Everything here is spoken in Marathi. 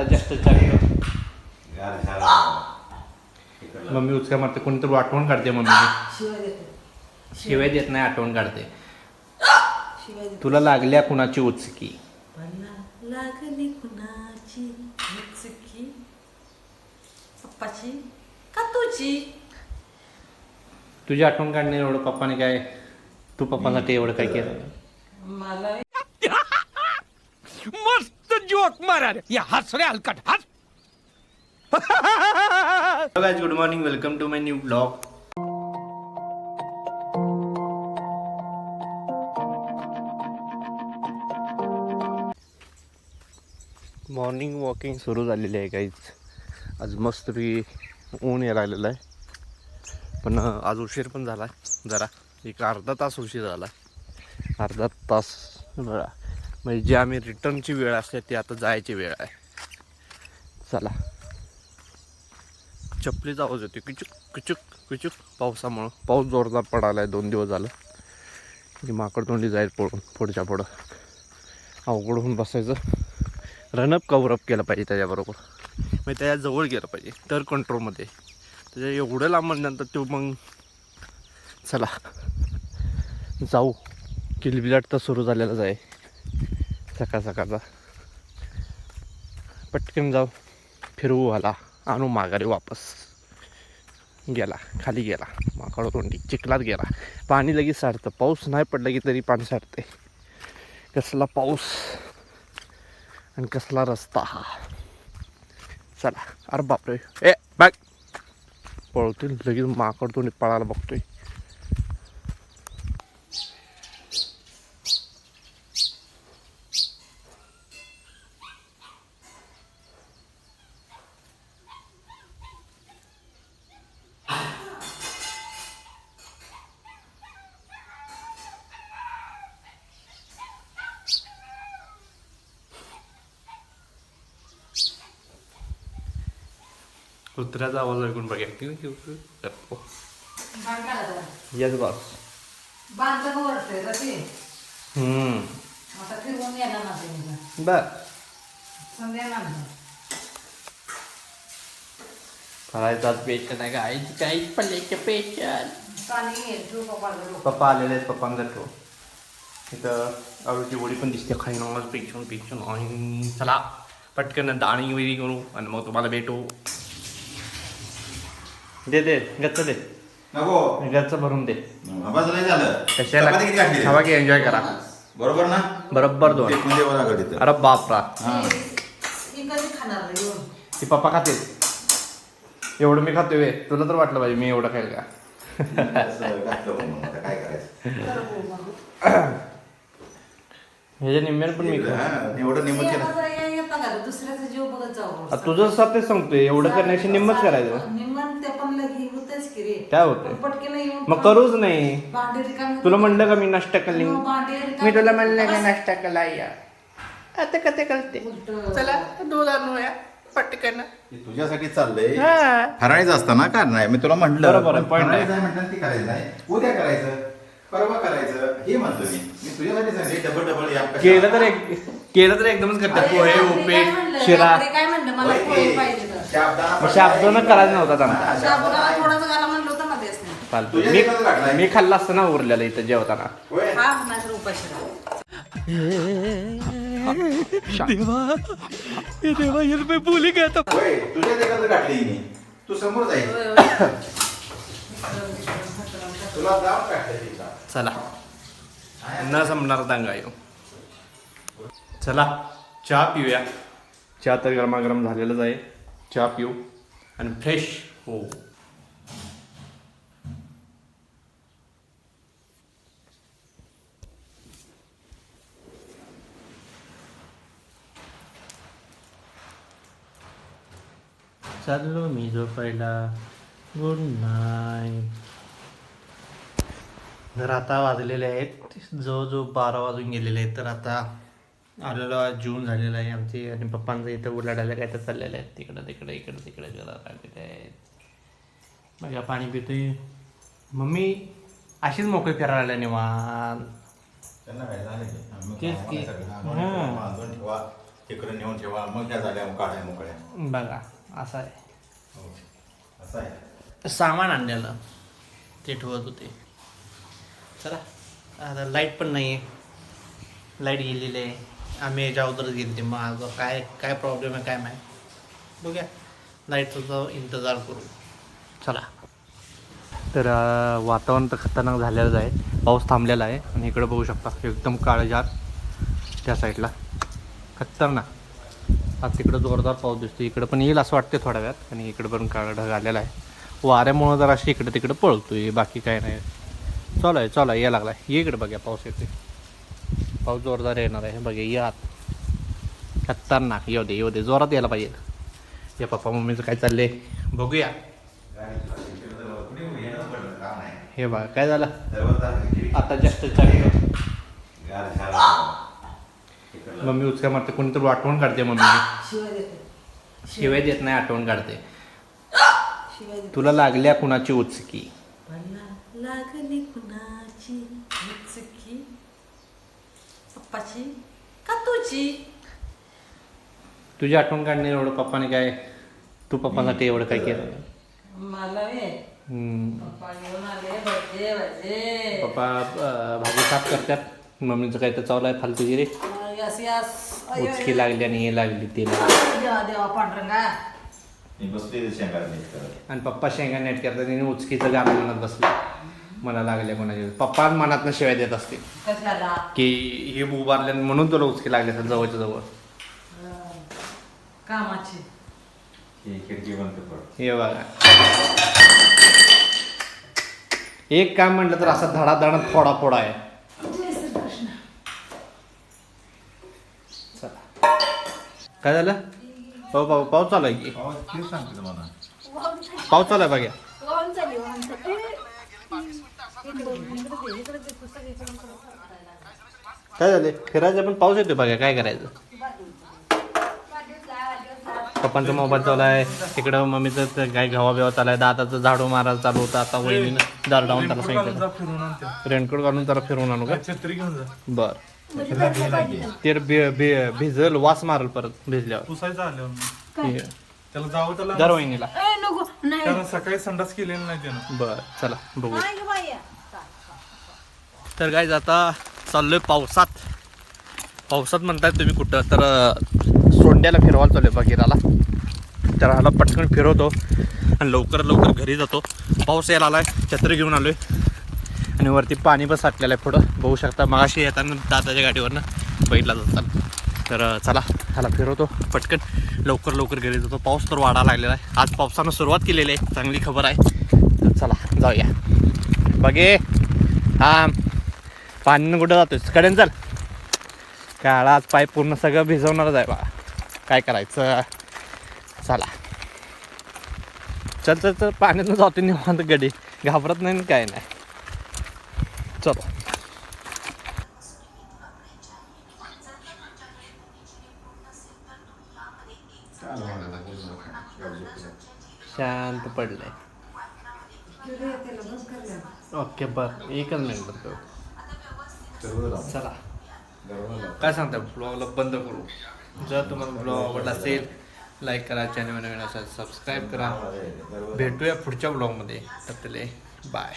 आता जास्त चालतं. इकडलं. मम्मी उचका मारते कोणीतरी आठवण काढते मम्मी. शिवाय देते शिवाय देत नाही आठवण काढते. तुला लागल्या कुणाची उचकी? लागली कुणाची पप्पाची? का तुझी? तुझी आठवण काढणे एवढं पप्पाने काय तू पप्पासाठी एवढं काय केलं? मला मस्त जोक मारा रे या हस रे हलकट हस. Guys good morning welcome to my new blog morning walking सुरू झालेली आहे काहीच आज मस्त ऊन यायला लागलेलं आहे. पण आज उशीर पण झाला जरा. एक अर्धा तास उशीर झाला अर्धा तास बघा. म्हणजे जी आम्ही रिटर्नची वेळ असते ती आता जायची वेळ आहे. चला. चपलीचा आवाज होती किचूक किचूक किचूक. पावसामुळं. पाऊस जोरदार पडायला आहे दोन दिवस झालं. की माकड तोंडी जाईल पळून पुढच्या पुढं. अवघड होऊन बसायचं. रनअप कवरअप केलं पाहिजे त्याच्याबरोबर. मग त्याच्याजवळ गेलं पाहिजे. तर कंट्रोलमध्ये त्याच्या एवढं लांब नंतर तो मग चला. जाऊ. किलबिलाट तर सुरू झालेलाच आहे. सकाळ सकाळचा. पटकन जाऊ. फिरवू आला. आणू माघारी वापस. गेला. खाली गेला. माकड तोंडी. चिखलात गेला. पाणी लगेच सारतं. पाऊस नाही पडला की तरी पाणी सारते कसला पाऊस आणि कसला रस्ता हा. चला. अरे बापरे. ए बॅग पळतोय. लगेच माकड तोंडी पळायला बघतोय. कुत्र्याचा आवाज ऐकून बघा किव किव येस बॉस. बर. संध्या ना करायचा पेच नाही का? आईची काही पल्ल्याचे पेशन पप्पा आलेले आहेत पप्पांचा ठेव इथं आवडीची गोळी पण दिसते खाई नॉर्मल पेचून पेचून आणि चला पटकन दाणी विरी करू आणि मग तुम्हाला भेटू. दे दे गच्च दे. नको. गच्च भरून दे. आवाज नाही झालं. कशाला? चपाती किती घातली? खावा की एन्जॉय करा. बरोबर ना? बरोबर दोन. ते म्हणजे बघा. अरे बापरा. हा. कधी खाणार रे येऊन ती पप्पा खाते एवढं मी खातोय बे. तुला तर वाटलं पाहिजे मी एवढं खाईल का? असं घातलं म्हणून आता काय करायचं मग. ह्याच्या निम्म्यानं पण मी हा, एवढं आता केलं? दुसऱ्याचा जीव बघत जाऊ. आता तुझं साथ सांगतोय एवढं करण्याशी निम्मच करायचं. पण लगी होतेच की रे. काय होतंय? पण पटकन येऊन मग करूच नाही. भांडे रिकामे तुला म्हणलं का मी नाश्ता करली मग भांडे रिकामे मी तुला म्हणलं का. नाश्ता कला या. आता कथे करते? उलटं. चला दूध आणूया पटकन. हे तुझ्यासाठी चाललंय. हा. फराळीचं असतं ना का नाही? मी तुला म्हटलं बरोबर आहे, पण point आहे. फराळीचं आहे. म्हटलं ती करायचं नाही. उद्या करायचं परवा करायचं हे म्हणतो मी. मी तुझ्यासाठी सांगते डबल डबल या केलं तर एक केलं तर एकदमच करतात. अरे, पोहे म्हणलं? शिरा. काय म्हणलं? मला पोहे. पाहिजे. शाबुदाना करायचं नव्हता शाबुदाना थोडासा घाला म्हणलं होतं तुझ्या मी. मी खाल्ला असतं ना उरलेलं इथं जेवताना. होय. हा नाहीतर उपाशी राहा. देवा ये देवा ये मैं भूल ही गया था होय तुझ्या देखत गाठली मी. तू समोर जाईल होय, होय. तुला जाऊन काढते तिचा चला. न संपणार दांगा येऊ. चला चहा पिऊया. चहा तर गरमागरम झालेलाच आहे. चहा पिऊ आणि फ्रेश हो चाललो मी झोपायला गुड नाईट तर आता वाजलेले आहेत. जवळजवळ बारा वाजून गेलेले आहेत तर आता आलेलो जून झालेला आहे आमची आणि पप्पांचं इथं उलाढायला काय तर चाललेलं आहे तिकडं तिकडं इकडं तिकडे जरा लागलेले आहेत बघा पाणी पितोय मम्मी अशीच मोकळी फिरायला निवांत त्यांना काय झालं की? आम्ही तेच की. हां. बांधून ठेवा. तिकडे नेऊन ठेवा मग त्या झाल्या काढ्या मोकळ्या बघा असं आहे हो. असं आहे सामान आणलेलं ते ठेवत होते चला आता लाइट पण नाही आहे लाइट गेलेली आहे आम्ही याच्या अगोदरच गेली ते मग काय काय प्रॉब्लेम आहे काय नाही बघूया. लाईटचा इंतजार करू. चला. तर वातावरण तर खतरनाक झालेलंच आहे. पाऊस थांबलेला आहे. आणि इकडं बघू शकता एकदम काळजार त्या साईडला खतरनाक. आज तिकडं जोरदार पाऊस दिसतो इकडं पण येईल असं वाटते थोड्या वेळात. आणि इकडं पण काळा ढग आलेला आहे. वाऱ्यामुळं जर अशी इकडं तिकडं पळतोय. बाकी काय नाही. चालू आहे चालू आहे. या लागला ये इकडं बघा पाऊस येते पाऊस जोरदार येणार आहे. बघे या खतरनाक. येऊ दे येऊ दे. जोरात यायला पाहिजे. या पप्पा मम्मीचं काय चाललंय? बघूया. हे बघा काय झालं? आता जास्त मम्मी उचका मारते कोणीतरी आठवण काढते मम्मी शिवाय शिवाय देत नाही आठवण काढते. तुला लागल्या कुणाची उचकी? लागली कुणाची? पप्पाची का तुझी तुझी आठवण काढणे एवढं पप्पाने काय तू पप्पासाठी एवढं काय केलं? मला वे. हम्म. पप्पा घेऊन आले भजे भजे पप्पा अं, भाजी साफ करतात. मम्मीचं काय तर चालू आहे फालतूगिरी यस यस. उचकी लागली आणि हे लागली तिला देवा देवा पांढरंगा. मी बसले शेंगार नीट करत. आणि पप्पा शेंगा नेट करतात आणि उचकीचं गाणं म्हणत बसले. मला लागले कोणाचे पप्पा मनातनं शिवाय देत असते. कशाला? की हे उभारले म्हणून तुला उचकी लागली असेल जवळच्या जवळ. कामाची. ही खिडकी बंद पड हे बघा. एक काम म्हटलं तर असा धडाधडात फोडा फोडा आहे. जय चला. काय झालं? हो पाऊ पाऊस चालू आहे की? ते सांगते तुम्हाला पाऊस चालू आहे बघा वाहून चालली वाहून चालली इकडे इकडे दे, इकडे दे, पुस्तक इकडे दे. काय झाले? फिरायचं पण पाऊस येतोय बघा काय करायचं? पप्पांचा मोबाईल चालू आहे तिकडं मम्मीचं ते काय घावा बिवा चालू आहे दादाचं झाडू मारायला चालू होतं आता वहिनीनं दार डाऊन त्याला सांगितलं. रेनकोट घालून जरा फिरवून आणू का? छत्री घेऊन जा. बर. ते भिजल वास मारल परत भिजल्यावर. काय? हे, त्याला जावं दर त्याला वहिनीला सकाळी संडास केलेली नाही त्यानं. बर चला बघू. तर काय आता आहे पावसात. पावसात म्हणताय तुम्ही कुठं? तर सोंड्याला फिरवायला आहे बघिराला तर ह्याला पटकन फिरवतो आणि लवकर लवकर घरी जातो. पाऊस यायला आला आहे छत्री घेऊन आलो आहे आणि वरती पाणी पण साठलेलं आहे पुढं. बघू शकता मगाशी येताना दादाच्या गाडीवरनं बैठला जाताना तर चला ह्याला फिरवतो पटकन. लवकर लवकर घरी जातो. पाऊस तर वाढा लागलेला आहे. आज पावसानं सुरुवात केलेली आहे. चांगली खबर आहे. तर चला जाऊया. बघे. हां पाण्यानं कुठं जातोय कडेन चल. काळा आज पाय पूर्ण सगळं भिजवणारच आहे बा. काय करायचं? चला. चल चल चल. पाण्यातनं जातो निवांत गडी. घाबरत नाही काय नाही. चलो. शांत पडलंय. ओके बर. एकच मिनिट बघतो चला. काय सांगता ब्लॉगला बंद करू. जर तुम्हाला ब्लॉग आवडला असेल लाईक करा चॅनल नवीन असेल सबस्क्राईब करा. भेटूया पुढच्या ब्लॉगमध्ये तर बाय